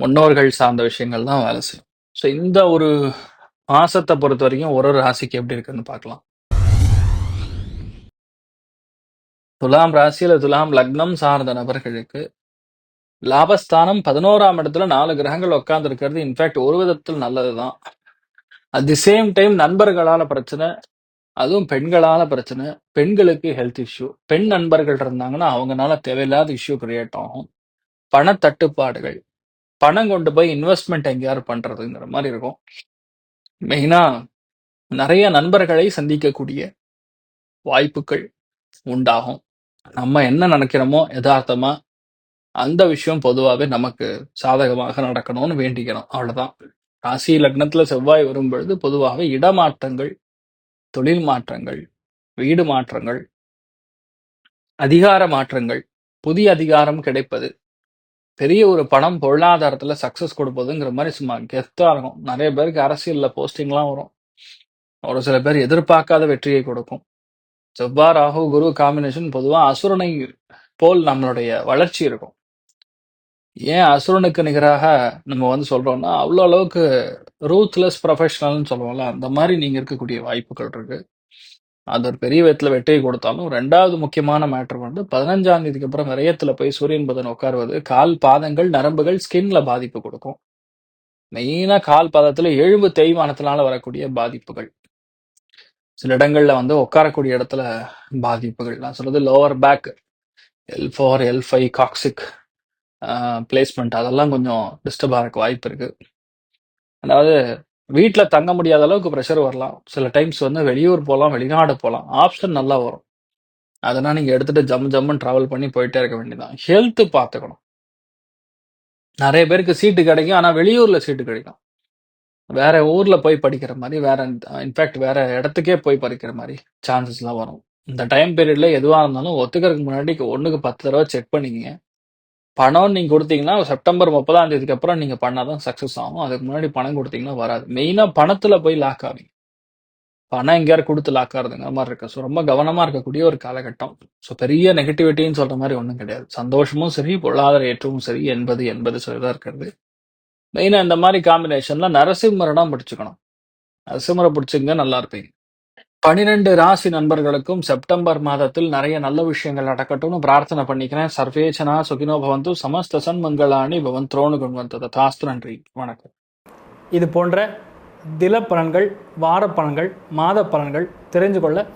முன்னோர்கள் சார்ந்த விஷயங்கள் தான் வேலை செய்யும். ஸோ இந்த ஒரு மாசத்தை பொறுத்த வரைக்கும் ஒரு ஒரு ராசிக்கு எப்படி இருக்குன்னு பார்க்கலாம். துலாம் ராசியில துலாம் லக்னம் சார்ந்த நபர்களுக்கு லாபஸ்தானம் பதினோராம் இடத்துல நாலு கிரகங்கள் உட்கார்ந்து இருக்கிறது இன்ஃபேக்ட் ஒரு விதத்தில் நல்லதுதான். அட் தி சேம் டைம் நண்பர்களால பிரச்சனை அதுவும் பெண்களால பிரச்சனை. பெண்களுக்கு ஹெல்த் இஷ்யூ பெண் நண்பர்கள் இருந்தாங்கன்னா அவங்கனால தேவையில்லாத இஷ்யூ கிரியேட் ஆகும். பண தட்டுப்பாடுகள் பணம் கொண்டு போய் இன்வெஸ்ட்மெண்ட் எங்கேயாவது பண்றதுங்கிற மாதிரி இருக்கும் மெயினா நிறைய நண்பர்களை சந்திக்கக்கூடிய வாய்ப்புகள் உண்டாகும் நம்ம என்ன நினைக்கிறோமோ யதார்த்தமா அந்த விஷயம் பொதுவாகவே நமக்கு சாதகமாக நடக்கணும்னு வேண்டிக்கணும். அவ்வளவுதான். ராசி லக்னத்துல செவ்வாய் வரும்பொழுது பொதுவாகவே இடமாற்றங்கள், தொழில் மாற்றங்கள், வீடு மாற்றங்கள், அதிகார மாற்றங்கள், புதிய அதிகாரம் கிடைப்பது, பெரிய ஒரு படம் பொருளாதாரத்துல சக்சஸ் கொடுப்பதுங்கிற மாதிரி சும்மா கெத்தா இருக்கும். நிறைய பேருக்கு அரசியல்ல போஸ்டிங்லாம் வரும். ஒரு சில பேர் எதிர்பார்க்காத வெற்றியை கொடுக்கும். செவ்வாய், ராகு, குரு காம்பினேஷன் பொதுவா அசுரனை போல் நம்மளுடைய வளர்ச்சி இருக்கும். ஏன் அசுரனுக்கு நிகராக நம்ம வந்து சொல்றோம்னா, அவ்வளோ அளவுக்கு ரூத்லெஸ் ப்ரொஃபஷனல்னு சொல்லுவோம்ல, அந்த மாதிரி நீங்க இருக்கக்கூடிய வாய்ப்புகள் இருக்கு. அது ஒரு பெரிய விதத்தில் வெற்றியை கொடுத்தாலும், ரெண்டாவது முக்கியமான மேட்ரு வந்து 15ஆம் தேதிக்கு அப்புறம் நிறையத்தில் போய் சூரியன் புதன் உட்காருவது, கால் பாதங்கள், நரம்புகள், ஸ்கின்ல பாதிப்பு கொடுக்கும். மெயினாக கால் பாதத்தில் எலும்பு தேய்மானத்தினால வரக்கூடிய பாதிப்புகள். சில இடங்கள்ல வந்து உட்காரக்கூடிய இடத்துல பாதிப்புகள். நான் சொல்றது lower back, L4, L5 coccyx coccyx placement அதெல்லாம் கொஞ்சம் டிஸ்டர்ப் ஆகறக்கு வாய்ப்பு இருக்கு. அதாவது வீட்டில் தங்க முடியாத அளவுக்கு ப்ரெஷர் வரலாம். சில டைம்ஸ் வந்து வெளியூர் போகலாம் வெளிநாடு போகலாம் ஆப்ஷன் நல்லா வரும். அதனால் நீங்கள் எடுத்துகிட்டு ஜம்மு ஜம்முன்னு ட்ராவல் பண்ணி போயிட்டே இருக்க வேண்டியதான் ஹெல்த்து பார்த்துக்கணும். நிறைய பேருக்கு சீட்டு கிடைக்கும். ஆனால் வெளியூரில் சீட்டு கிடைக்கும். வேற ஊரில் போய் படிக்கிற மாதிரி வேற இன்ஃபேக்ட் வேற இடத்துக்கே போய் படிக்கிற மாதிரி சான்சஸ்லாம் வரும். இந்த டைம் பீரியடில் எதுவாக இருந்தாலும் ஒத்துக்கறதுக்கு முன்னாடி ஒன்றுக்கு பத்து தடவை செக் பண்ணிக்கங்க. பணம் நீங்க கொடுத்தீங்கன்னா செப்டம்பர் 30ஆம் தேதிக்கு அப்புறம் நீங்க பண்ணாதான் சக்சஸ் ஆகும். அதுக்கு முன்னாடி பணம் கொடுத்தீங்கன்னா வராது. மெயினா பணத்துல போய் லாக் ஆவீங்க. பணம் எங்கேயாரு கொடுத்து லாக் ஆகுறதுங்கிற மாதிரி இருக்கு. ஸோ ரொம்ப கவனமா இருக்கக்கூடிய ஒரு காலகட்டம். ஸோ பெரிய நெகட்டிவிட்டின்னு சொல்ற மாதிரி ஒன்றும் கிடையாது. சந்தோஷமும் சரி, பொருளாதார ஏற்றமும் சரி 80, 80 தான் இருக்கிறது. மெயினா இந்த மாதிரி காம்பினேஷன்ல நரசிம்மர பிடிச்சுக்கணும். நரசிம்மரை பிடிச்சிங்க நல்லா இருப்பீங்க. 12 ராசி நண்பர்களுக்கும் செப்டம்பர் மாதத்தில் நிறைய நல்ல விஷயங்கள் நடக்கட்டும்னு பிரார்த்தனை பண்ணிக்கிறேன். சர்வேச்சனா சுகினோ பவந்து சமஸ்த சன்மங்களானி பவந்தோனு வந்தது தாஸ்து நன்றி. வணக்கம். இது போன்ற தில பலன்கள், வார பலன்கள், மாத பலன்கள் தெரிஞ்சு கொள்ள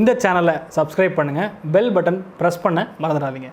இந்த சேனலை சப்ஸ்கிரைப் பண்ணுங்கள் பெல் பட்டன் ப்ரெஸ் பண்ண மறந்துடாதீங்க